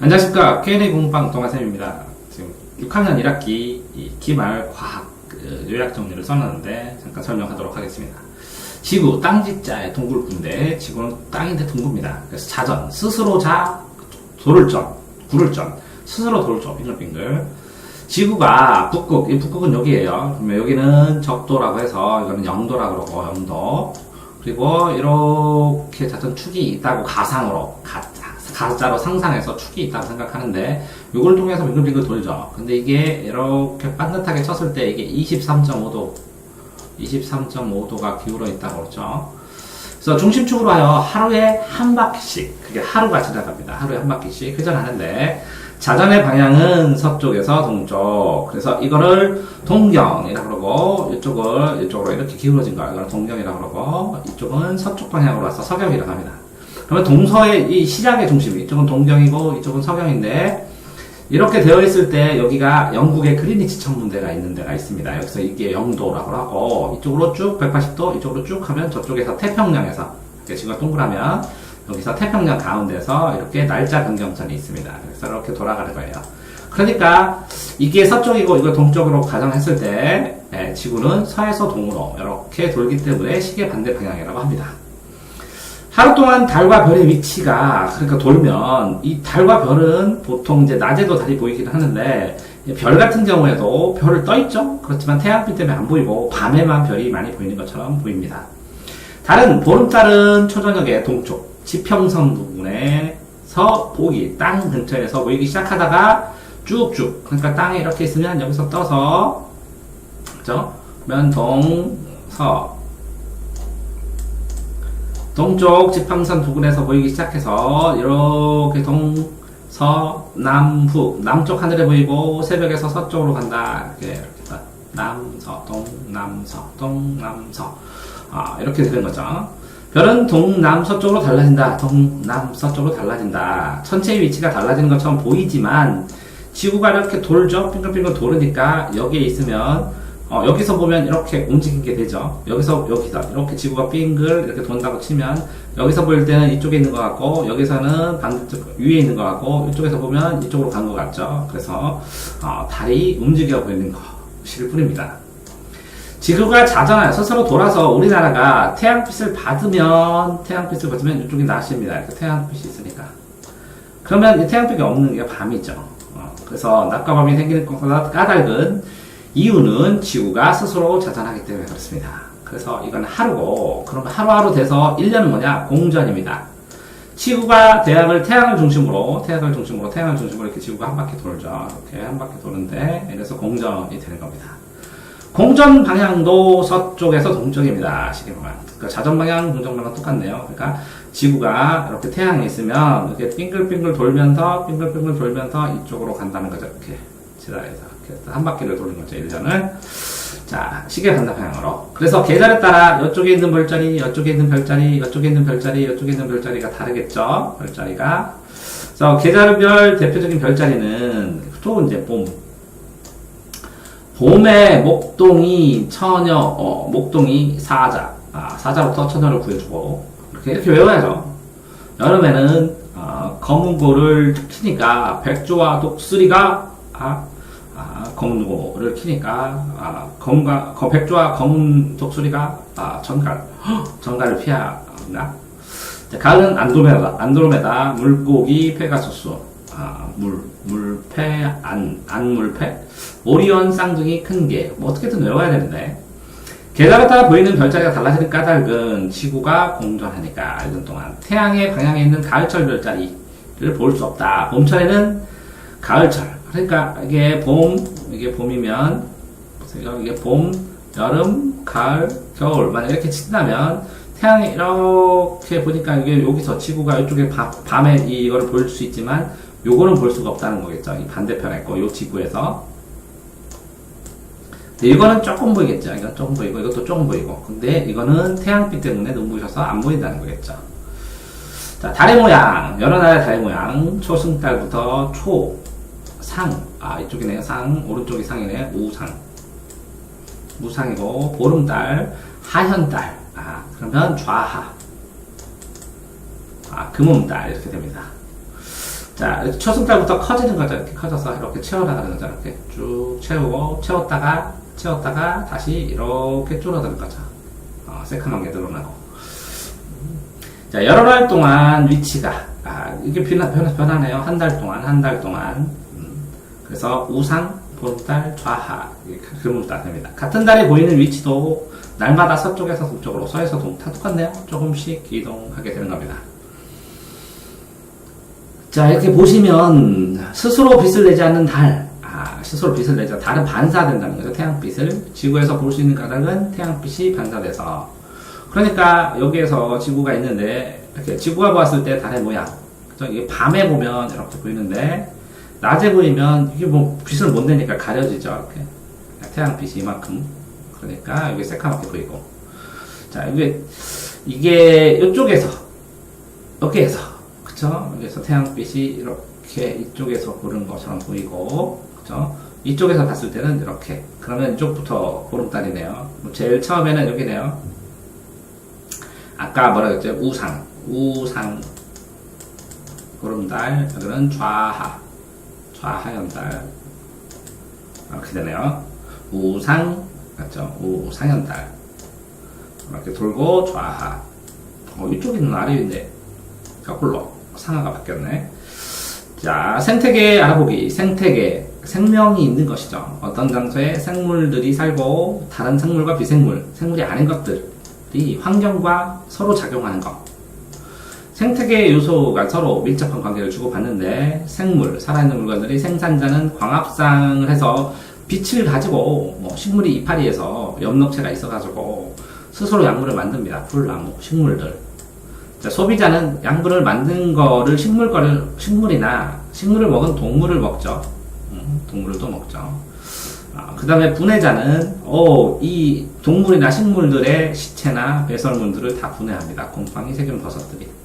안녕하십니까. K&A 공방 동아쌤입니다. 지금 6학년 1학기 기말 과학 그 요약 정리를 써놨는데 잠깐 설명하도록 하겠습니다. 지구, 땅지자의 동굴군데 지구는 땅인데 동구입니다. 그래서 자전, 스스로 자, 돌을 전, 구를 전, 스스로 돌을 전, 빙글빙글. 지구가 북극, 이 북극은 여기에요. 그러면 여기는 적도라고 해서 이거는 영도라고 그러고 영도. 그리고 이렇게 자전 축이 있다고 가상으로 가, 가짜로 상상해서 축이 있다고 생각하는데 이걸 통해서 빙글빙글 돌죠. 근데 이게 이렇게 반듯하게 쳤을 때 이게 23.5도 23.5도가 기울어 있다고 그러죠. 그래서 중심축으로 하여 하루에 한 바퀴씩 그게 하루가 지나갑니다. 하루에 한 바퀴씩 회전하는데 자전의 방향은 서쪽에서 동쪽. 그래서 이거를 동경이라 그러고 이쪽을 이쪽으로 이렇게 기울어진 거 이걸 동경이라 그러고 이쪽은 서쪽 방향으로 와서 서경이라고 합니다. 그러면 동서의 이 시작의 중심이 이쪽은 동경이고 이쪽은 서경인데 이렇게 되어 있을 때 여기가 영국의 그리니치 천문대가 있는 데가 있습니다. 여기서 이게 영도라고 하고 이쪽으로 쭉 180도 이쪽으로 쭉 하면 저쪽에서 태평양에서 지금 동그라면 여기서 태평양 가운데서 이렇게 날짜 변경선이 있습니다. 그래서 이렇게 돌아가는 거예요. 그러니까 이게 서쪽이고 이걸 동쪽으로 가정했을 때 예, 지구는 서에서 동으로 이렇게 돌기 때문에 시계 반대 방향이라고 합니다. 하루 동안 달과 별의 위치가 그러니까 돌면 이 달과 별은 보통 이제 낮에도 달이 보이기는 하는데 별 같은 경우에도 별을 떠 있죠. 그렇지만 태양빛 때문에 안 보이고 밤에만 별이 많이 보이는 것처럼 보입니다. 달은 보름달은 초저녁에 동쪽 지평선 부분에서 보기 땅 근처에서 보이기 시작하다가 쭉쭉 그러니까 땅에 이렇게 있으면 여기서 떠서 그죠? 면동 서 동쪽 지평선 부근에서 보이기 시작해서 이렇게 동, 서, 남, 후 남쪽 하늘에 보이고 새벽에서 서쪽으로 간다 이렇게, 이렇게 남, 서, 동, 남, 서, 동, 남, 서 아, 이렇게 되는 거죠. 별은 동남 서쪽으로 달라진다. 동남 서쪽으로 달라진다. 천체의 위치가 달라지는 것처럼 보이지만 지구가 이렇게 돌죠. 빙글빙글 도르니까 여기에 있으면 어, 여기서 보면 이렇게 움직이게 되죠. 여기서 여기서 이렇게 지구가 빙글 이렇게 돈다고 치면 여기서 보일 때는 이쪽에 있는 것 같고 여기서는 반대쪽 위에 있는 것 같고 이쪽에서 보면 이쪽으로 간 것 같죠. 그래서 어, 달이 움직여 보이는 것일 뿐입니다. 지구가 자전하여 스스로 돌아서 우리나라가 태양빛을 받으면 태양빛을 받으면 이쪽이 낮입니다. 태양빛이 있으니까. 그러면 이 태양빛이 없는 게 밤이죠. 어, 그래서 낮과 밤이 생기는 것보다 까닭은 이유는 지구가 스스로 자전하기 때문에 그렇습니다. 그래서 이건 하루고, 그러면 하루하루 돼서 1년은 뭐냐? 공전입니다. 지구가 대학을 태양을 중심으로, 태양을 중심으로, 태양을 중심으로 이렇게 지구가 한 바퀴 돌죠. 이렇게 한 바퀴 도는데, 이래서 공전이 되는 겁니다. 공전 방향도 서쪽에서 동쪽입니다. 시계 보면. 그러니까 자전 방향, 공전 방향 똑같네요. 그러니까 지구가 이렇게 태양이 있으면 이렇게 빙글빙글 돌면서, 빙글빙글 돌면서 이쪽으로 간다는 거죠. 이렇게. 지다에서. 한 바퀴를 도는 거죠, 1년을. 자, 시계 반대 방향으로. 그래서 계절에 따라 이쪽에 있는 별자리, 이쪽에 있는 별자리, 이쪽에 있는 별자리, 이쪽에 있는 별자리가 다르겠죠? 별자리가. 그래서 계절별 대표적인 별자리는 또 이제 봄. 봄에 목동이 처녀, 어, 목동이 사자. 아, 사자부터 처녀를 구해주고. 이렇게, 이렇게 외워야죠. 여름에는, 어, 검은고를 키니까 백조와 독수리가, 아, 아, 검은고를 키니까, 아, 검과, 백조와 검은 독수리가, 아, 전갈, 전갈을 피하나. 가을은 안드로메다, 안드로메다, 물고기, 페가수스, 아, 물, 물패, 안, 안물패, 오리온 쌍둥이 큰 개, 뭐 어떻게든 외워야 되는데, 계절에 따라 보이는 별자리가 달라지는 까닭은 지구가 공전하니까 1년 동안 태양의 방향에 있는 가을철 별자리를 볼 수 없다. 봄철에는 가을철, 그러니까 이게 봄, 이게 봄이면 보세요. 이게 봄, 여름, 가을, 겨울 만약 이렇게 친다면 태양이 이렇게 보니까 이게 여기서 지구가 이쪽에 밤에 이거를 볼 수 있지만 요거는 볼 수가 없다는 거겠죠. 이 반대편에 있고 요 지구에서 근데 이거는 조금 보이겠죠. 이건 조금 보이고 이것도 조금 보이고 근데 이거는 태양빛 때문에 눈부셔서 안 보인다는 거겠죠. 자, 달의 모양. 여러 나라의 달의 모양. 초승달부터 초, 상. 아, 이쪽이네요. 상. 오른쪽이 상이네. 우상. 무상이고, 보름달, 하현달. 아, 그러면 좌하. 아, 금음달. 이렇게 됩니다. 자, 초승달부터 커지는 거죠. 이렇게 커져서 이렇게 채워나가는 거죠. 이렇게 쭉 채우고, 채웠다가, 채웠다가, 다시 이렇게 줄어드는 거죠. 어, 새카만 게 늘어나고. 자, 여러 달 동안 위치가, 아, 이게 변화, 변화, 변하네요. 한 달 동안, 한 달 동안. 음, 그래서 우상, 보름달, 좌하. 이렇게 그림으로 따집니다. 같은 달에 보이는 위치도 날마다 서쪽에서 동쪽으로, 서에서 동, 다 똑같네요. 조금씩 이동하게 되는 겁니다. 자, 이렇게 보시면 스스로 빛을 내지 않는 달, 아, 스스로 빛을 내죠. 달은 반사된다는 거죠. 태양빛을. 지구에서 볼 수 있는 가닥은 태양빛이 반사돼서. 그러니까 여기에서 지구가 있는데, 이렇게 지구가 보았을 때 달의 모양. 이게 밤에 보면 이렇게 보이는데, 낮에 보이면 이게 뭐 빛을 못 내니까 가려지죠. 이렇게. 태양빛이 이만큼. 그러니까 여기 새카맣게 보이고. 자, 이게, 이게 이쪽에서, 여기에서, 그쵸? 여기서 태양빛이 이렇게 이쪽에서 보는 것처럼 보이고, 그쵸? 이쪽에서 봤을 때는 이렇게. 그러면 이쪽부터 보름달이네요. 제일 처음에는 여기네요. 아까 뭐라 그랬죠? 우상. 우상. 보름달. 여기는 좌하. 좌하연달. 이렇게 되네요. 우상. 맞죠? 우상연달. 이렇게 돌고 좌하. 어, 이쪽에는 아래인데. 거꾸로. 상하가 바뀌었네. 자, 생태계 알아보기. 생태계. 생명이 있는 것이죠. 어떤 장소에 생물들이 살고 다른 생물과 비생물, 생물이 아닌 것들이 환경과 서로 작용하는 것. 생태계 요소가 서로 밀접한 관계를 주고받는데 생물, 살아있는 물건들이 생산자는 광합상을 해서 빛을 가지고 뭐 식물이 이파리에서 엽록체가 있어가지고 스스로 약물을 만듭니다. 풀나무, 식물들. 자, 소비자는 양분을 만든 거를 식물 거를 식물이나 식물을 먹은 동물을 먹죠. 음, 동물도 먹죠. 그 다음에 분해자는 어, 이 동물이나 식물들의 시체나 배설물들을 다 분해합니다. 곰팡이, 세균, 버섯들이.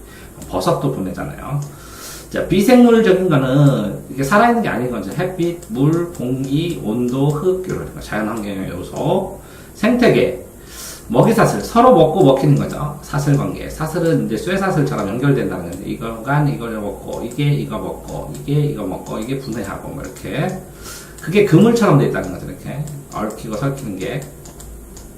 버섯도 분해잖아요. 자, 비생물적인 거는 이게 살아있는 게 아닌 거죠. 햇빛, 물, 공기, 온도, 흙, 이런 거. 자연환경의 요소. 생태계. 먹이사슬. 서로 먹고 먹히는 거죠. 사슬 관계. 사슬은 이제 쇠사슬처럼 연결된다는 건데, 이거간 이걸 먹고, 이게 이거 먹고, 이게 이거 먹고, 이게 분해하고, 뭐 이렇게. 그게 그물처럼 돼 있다는 거죠. 이렇게. 얽히고 설키는 게.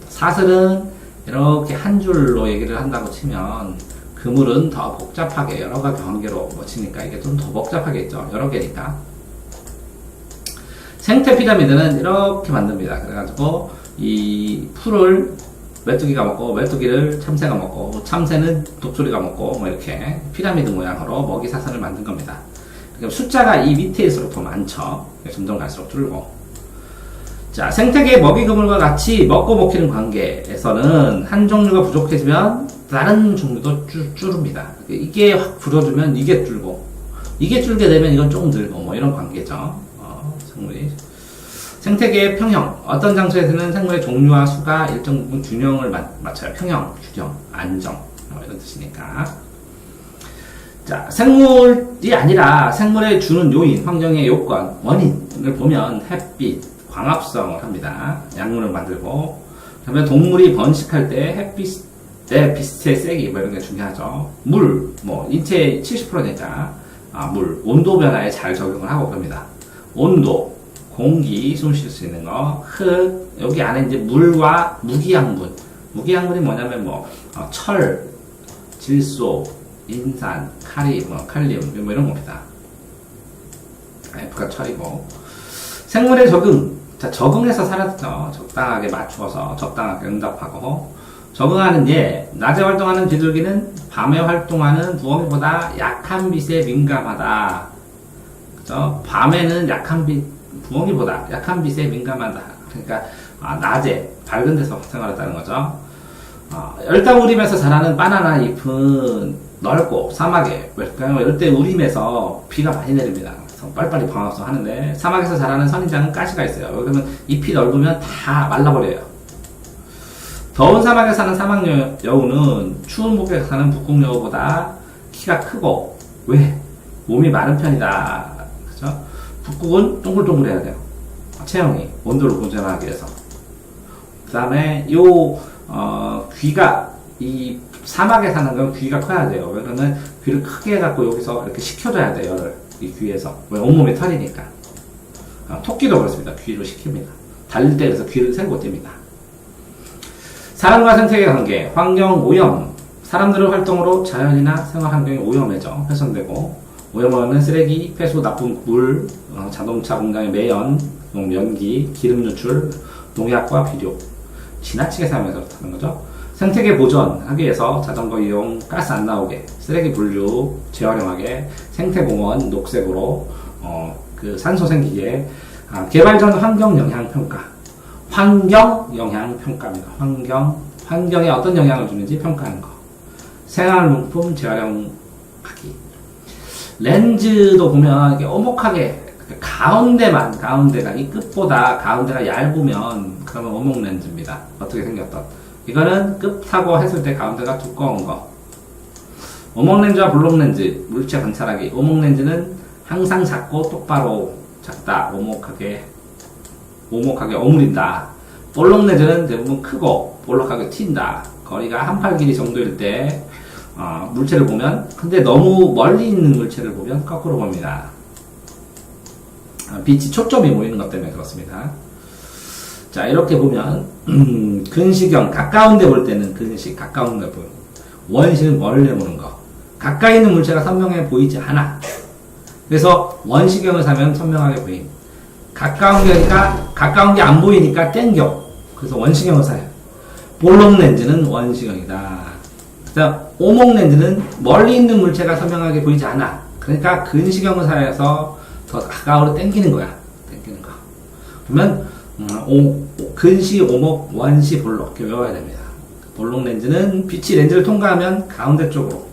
사슬은 이렇게 한 줄로 얘기를 한다고 치면, 그물은 더 복잡하게 여러 가지 관계로 맺히니까 이게 좀 더 복잡하겠죠. 여러 개니까. 생태 피라미드는 이렇게 만듭니다. 그래가지고 이 풀을 메뚜기가 먹고 메뚜기를 참새가 먹고 참새는 독수리가 먹고 뭐 이렇게 피라미드 모양으로 먹이 사슬을 만든 겁니다. 숫자가 이 밑에일수록 더 많죠. 점점 갈수록 줄고. 자, 생태계 먹이 그물과 같이 먹고 먹히는 관계에서는 한 종류가 부족해지면 다른 종류도 줄, 줄입니다. 이게 확 줄어들면 이게 줄고, 이게 줄게 되면 이건 조금 늘고, 뭐 이런 관계죠. 어, 생물이. 생태계의 평형. 어떤 장소에서는 생물의 종류와 수가 일정 부분 균형을 맞, 맞춰요. 평형, 균형, 안정. 뭐 이런 뜻이니까. 자, 생물이 아니라 생물에 주는 요인, 환경의 요건, 원인을 보면 햇빛, 광합성을 합니다. 약물을 만들고. 그다음에 동물이 번식할 때 햇빛의 빛의 세기 뭐 이런 게 중요하죠. 물, 뭐 인체의 70%니까 아, 물, 온도 변화에 잘 적용을 하고 그럽니다. 온도, 공기, 숨 쉴 수 있는 거, 흙, 여기 안에 이제 물과 무기양분. 무기양분이 뭐냐면 뭐 어, 철, 질소, 인산, 카리, 뭐 칼륨 뭐 이런 겁니다. F가 철이고 생물의 적응. 자, 적응해서 살았죠. 적당하게 맞추어서 적당하게 응답하고 적응하는 예. 낮에 활동하는 비둘기는 밤에 활동하는 부엉이보다 약한 빛에 민감하다. 그죠? 밤에는 약한 빛, 부엉이보다 약한 빛에 민감하다. 그러니까 아, 낮에 밝은 데서 생활했다는 거죠. 어, 열대 우림에서 자라는 바나나 잎은 넓고 사막에 열대 우림에서 비가 많이 내립니다. 그래서 빨리빨리 광합성 하는데 사막에서 자라는 선인장은 가시가 있어요. 그러면 잎이 넓으면 다 말라버려요. 더운 사막에 사는 사막 여- 여우는 추운 북에 사는 북극 여우보다 키가 크고 왜 몸이 마른 편이다. 그죠? 북극은 동글동글해야 돼요. 체형이 온도를 보존하기 위해서. 그 다음에 요 어, 귀가 이 사막에 사는 건 귀가 커야 돼요. 그러면 귀를 크게 해갖고 여기서 이렇게 식혀줘야 돼요. 이 귀에서. 왜? 온몸에 털이니까. 아, 토끼도 그렇습니다. 귀로 시킵니다. 달릴 때 그래서 귀를 세고 뜁니다. 사람과 생태계 관계, 환경 오염. 사람들의 활동으로 자연이나 생활 환경이 오염해져 훼손되고 오염하는 쓰레기, 폐수, 나쁜 물, 어, 자동차 공장의 매연, 어, 연기, 기름 유출, 농약과 비료 지나치게 사용해서 그렇다는 거죠. 생태계 보존하기 위해서 자전거 이용, 가스 안 나오게, 쓰레기 분류 재활용하게, 생태공원 녹색으로 어, 그 산소 생기게 아, 개발 전 환경 영향 평가, 환경 영향 평가입니다. 환경 환경에 어떤 영향을 주는지 평가하는 거. 생활용품 재활용하기. 렌즈도 보면 이게 오목하게 가운데만 가운데가 이 끝보다 가운데가 얇으면 그러면 오목 렌즈입니다. 어떻게 생겼던 이거는 끝하고 했을 때 가운데가 두꺼운 거. 오목 렌즈와 블록 렌즈 물체 관찰하기. 오목 렌즈는 항상 작고 똑바로 작다. 오목하게 오목하게 오므린다. 볼록 렌즈는 대부분 크고 볼록하게 튄다. 거리가 한 팔 길이 정도일 때 어, 물체를 보면 근데 너무 멀리 있는 물체를 보면 거꾸로 봅니다. 아, 빛이 초점이 모이는 것 때문에 그렇습니다. 자 이렇게 보면 음, 근시경 가까운 데 볼 때는 근시 가까운 데 보는 원시는 멀리 보는 거. 가까이 있는 물체가 선명해 보이지 않아. 그래서 원시경을 사면 선명하게 보임 가까운 게니까 가까운 게 안 보이니까 땡겨. 그래서 원시경을 사요. 볼록 렌즈는 원시경이다. 그래서 오목 렌즈는 멀리 있는 물체가 선명하게 보이지 않아. 그러니까 근시경을 사용해서 더 가까우로 땡기는 거야. 땡기는 거. 그러면 음, 오- 오- 근시, 오목, 원시, 볼록 이렇게 외워야 됩니다. 볼록 렌즈는 빛이 렌즈를 통과하면 가운데 쪽으로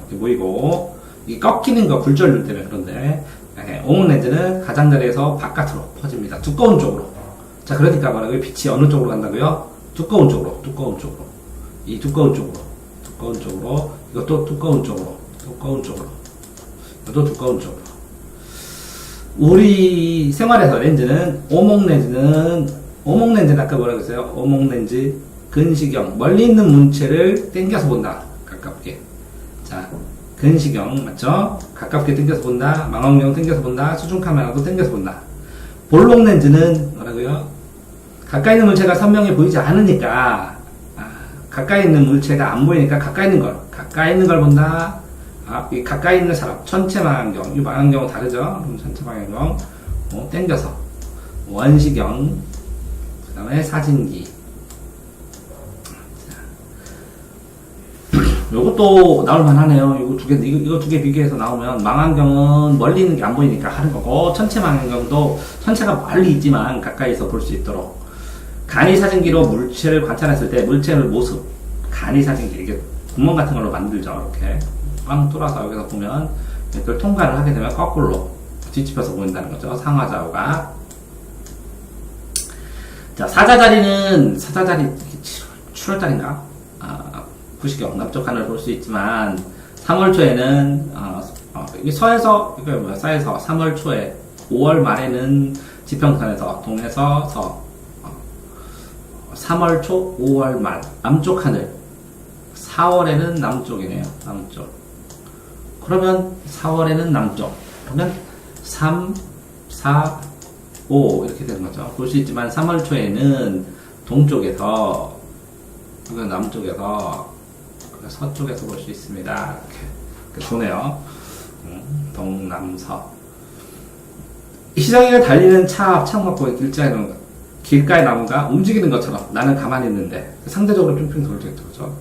이렇게 보이고 이 꺾이는 거 굴절률 때문에 그런데 예, 오목 렌즈는 가장자리에서 바깥으로 퍼집니다. 두꺼운 쪽으로. 자 그러니까 말하고요 빛이 어느 쪽으로 간다고요? 두꺼운 쪽으로, 두꺼운 쪽으로. 이 두꺼운 쪽으로, 두꺼운 쪽으로. 이것도 두꺼운 쪽으로, 두꺼운 쪽으로. 이것도 두꺼운 쪽으로. 우리 생활에서 렌즈는 오목 렌즈는 오목 렌즈는 아까 뭐라고 했어요? 오목 렌즈 근시경 멀리 있는 문체를 당겨서 본다 가깝게 자 근시경 맞죠? 가깝게 당겨서 본다 망원경 당겨서 본다 수중 카메라도 당겨서 본다 볼록 렌즈는 뭐라고요? 가까이 있는 물체가 선명해 보이지 않으니까 아, 가까이 있는 물체가 안 보이니까 가까이 있는 걸 가까이 있는 걸 본다 아, 이 가까이 있는 사람, 전체 망원경, 이 망원경은 다르죠? 그럼 전체 망원경, 어, 땡겨서. 원시경, 그 다음에 사진기. 자. 요것도 나올만 하네요. 요거 두 개, 이거, 이거 두 개 비교해서 나오면 망원경은 멀리 있는 게 안 보이니까 하는 거고, 전체 망원경도 전체가 멀리 있지만 가까이서 볼 수 있도록. 간이 사진기로 물체를 관찰했을 때 물체의 모습, 간이 사진기, 이게 구멍 같은 걸로 만들죠. 이렇게. 빵 뚫어서 여기서 보면 이걸 통과를 하게 되면 거꾸로 뒤집혀서 보인다는 거죠. 상하좌우가. 자, 사자자리는, 사자자리 7월, 달인가? 아, 남쪽 하늘을 볼 수 있지만, 3월 초에는, 어, 어, 서에서, 이게 뭐야, 서에서 3월 초에, 5월 말에는 지평선에서, 동에서 서, 어, 3월 초, 5월 말, 남쪽 하늘, 4월에는 남쪽이네요. 남쪽. 그러면 4월에는 남쪽. 그러면 3, 4, 5 이렇게 되는 거죠. 볼 수 있지만 3월 초에는 동쪽에서 이건 남쪽에서 서쪽에서 볼 수 있습니다. 이렇게, 보네요. 음, 동남서. 시장에 달리는 차, 창밖에 길자에는 길가의 나무가 움직이는 것처럼 나는 가만히 있는데 상대적으로 핑핑 돌죠, 그죠?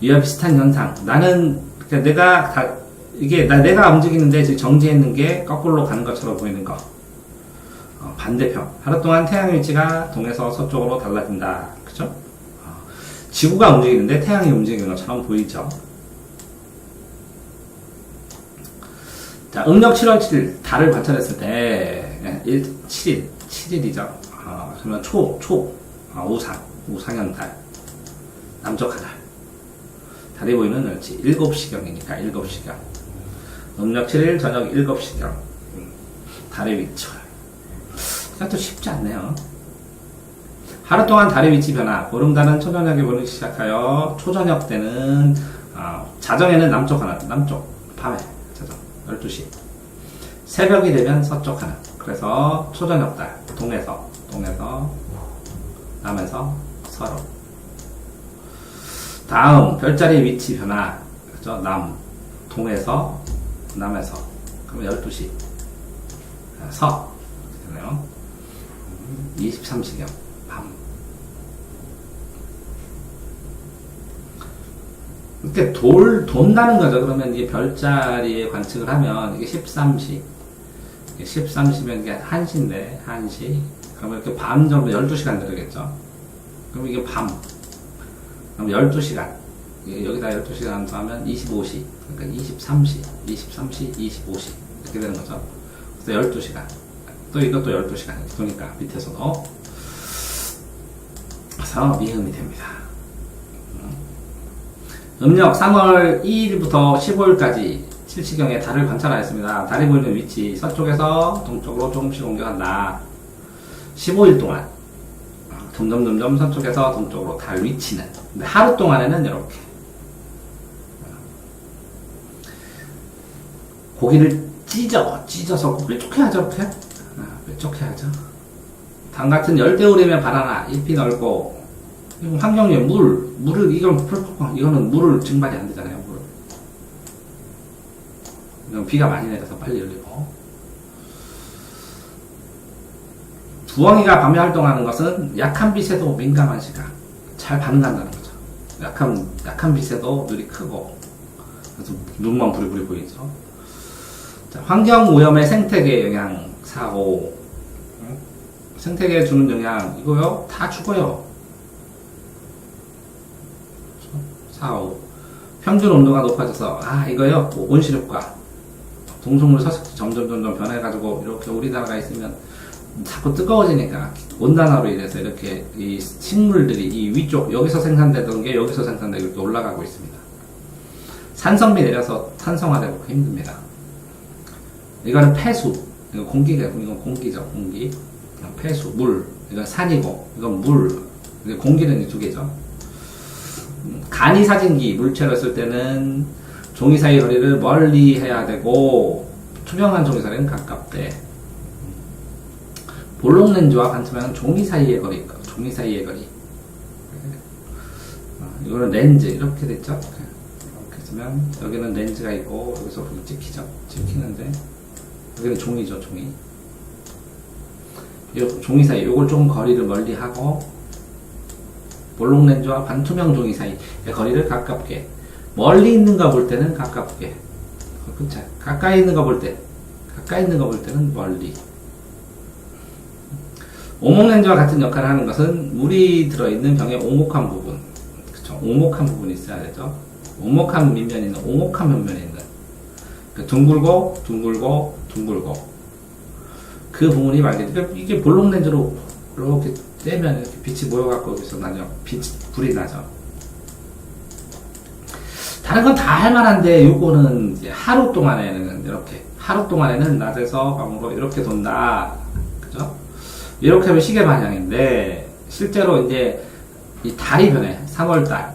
이와 비슷한 현상. 나는 그러니까 내가 다, 이게 나 내가 움직이는데 지금 정지해 있는 게 거꾸로 가는 것처럼 보이는 거. 어, 반대편. 하루 동안 태양의 위치가 동에서 서쪽으로 달라진다. 그죠? 어, 지구가 움직이는데 태양이 움직이는 것처럼 보이죠. 자, 음력 7월 7일 달을 관찰했을 때 1, 7일, 7일이죠. 어, 그러면 초, 초, 어, 우상, 우상현 달, 남쪽 하달. 달이 보이는 그렇지 7시경이니까 7시경 음력 7일 저녁 7시경 달의 위치 이것도 쉽지 않네요 하루 동안 달의 위치 변화 보름달은 초저녁에 보이기 시작하여 초저녁 때는 어, 자정에는 남쪽 하나 남쪽 밤에 자정 12시. 새벽이 되면 서쪽 하늘. 그래서 초저녁 달, 동에서, 동에서, 남에서, 서로. 다음, 별자리 위치 변화. 그죠? 남, 동에서, 남에서. 그러면 12시. 아, 서. 되네요. 23시경, 밤. 이렇게 돌, 돈다는 거죠. 그러면 이게 별자리에 관측을 하면 이게 13시. 이게 13시면 이게 1시인데, 1시. 그러면 이렇게 밤 정도 12시간 들어겠죠. 그럼 이게 밤. 그럼 12시간. 이게 여기다 12시간 더하면 25시. 그러니까 23시. 23시, 25시. 이렇게 되는 거죠. 그래서 12시간. 또 이것도 12시간. 그러니까 밑에서도. 그래서 미음이 됩니다. 음력 3월 2일부터 15일까지 실시경에 달을 관찰하였습니다. 달이 보이는 위치 서쪽에서 동쪽으로 조금씩 옮겨간다. 15일 동안 어, 점점 점점 서쪽에서 동쪽으로 달 위치는 하루 동안에는 이렇게 고기를 찢어 찢어서 뾰족해야죠 이렇게 아, 뾰족해야죠. 당 같은 열대우림의 바나나 잎이 넓고 이건 환경에 물, 물을, 이건 풀- 이거는 물을 증발이 안 되잖아요, 물. 이건 비가 많이 내려서 빨리 열리고. 부엉이가 밤에 활동하는 것은 약한 빛에도 민감한 시각. 잘 반응한다는 거죠. 약한, 약한 빛에도 눈이 크고. 그래서 눈만 부리부리 보이죠. 자, 환경 오염의 생태계 영향, 사고. 응? 생태계에 주는 영향, 이거요? 다 죽어요. 4호 평균 온도가 높아져서 아 이거요 온실효과 동식물 서식지 점점 점점 변해가지고 이렇게 우리나라가 있으면 자꾸 뜨거워지니까 온난화로 인해서 이렇게 이 식물들이 이 위쪽 여기서 생산되던 게 여기서 생산되고 이렇게 올라가고 있습니다. 산성비 내려서 탄성화되고 힘듭니다. 이거는 폐수 이거 공기가 이건 공기죠 공기 폐수 물 이건 산이고 이건 물 이게 공기는 이 두 개죠. 간이 사진기 물체를 쓸 때는 종이 사이 거리를 멀리 해야 되고 투명한 종이 사이는 가깝대. 볼록 렌즈와 관측하는 종이 사이의 거리, 종이 사이의 거리. 어, 이거는 렌즈 이렇게 됐죠? 이렇게 쓰면 여기는 렌즈가 있고 여기서 찍히죠? 찍히는데 여기는 종이죠, 종이. 요 종이 사이 요걸 조금 거리를 멀리 하고 볼록 렌즈와 반투명 종이 사이의 거리를 가깝게 멀리 있는 거 볼 때는 가깝게 그쵸? 가까이 있는 거 볼 때 가까이 있는 거 볼 때는 멀리 오목 렌즈와 같은 역할을 하는 것은 물이 들어있는 병의 오목한 부분 그쵸? 오목한 부분이 있어야 되죠 오목한 밑면이 있는 오목한 면면이 있는 그 둥글고 둥글고 둥글고 그 부분이 그러니까 이게 볼록 렌즈로 이렇게 떼면 이렇게 빛이 모여갖고 여기서 나죠. 빛, 불이 나죠. 다른 건 다 할만한데 요거는 이제 하루 동안에는 이렇게 하루 동안에는 낮에서 밤으로 이렇게 돈다. 그죠? 이렇게 하면 시계 방향인데 실제로 이제 이 달이 변해. 3월달.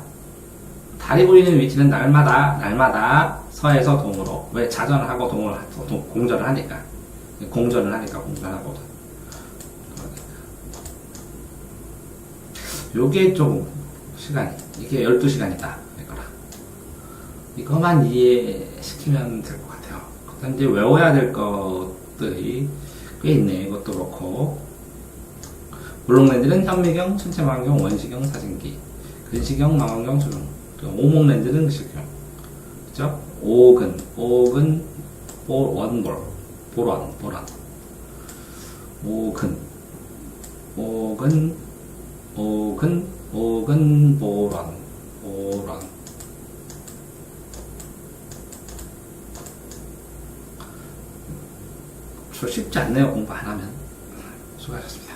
달이 보이는 위치는 날마다 날마다 서에서 동으로. 왜 자전을 하고 동을 하- 동- 공전을 하니까. 공전을 하니까 공전하거든. 요게 좀 시간이 이게 12시간이다. 이거라. 이거만 이해시키면 될 것 같아요. 그다음 이제 외워야 될 것들이 꽤 있네. 이것도 그렇고 볼록렌즈는 현미경, 천체망경, 원시경, 사진기. 근시경, 망원경, 조명 그리고 오목렌즈는 글시경. 그죠? 오근, 오근, 볼, 원볼. 보론, 보론 오근. 오근 오근 오근 보런 저 쉽지 않네요 공부 안 하면. 수고하셨습니다.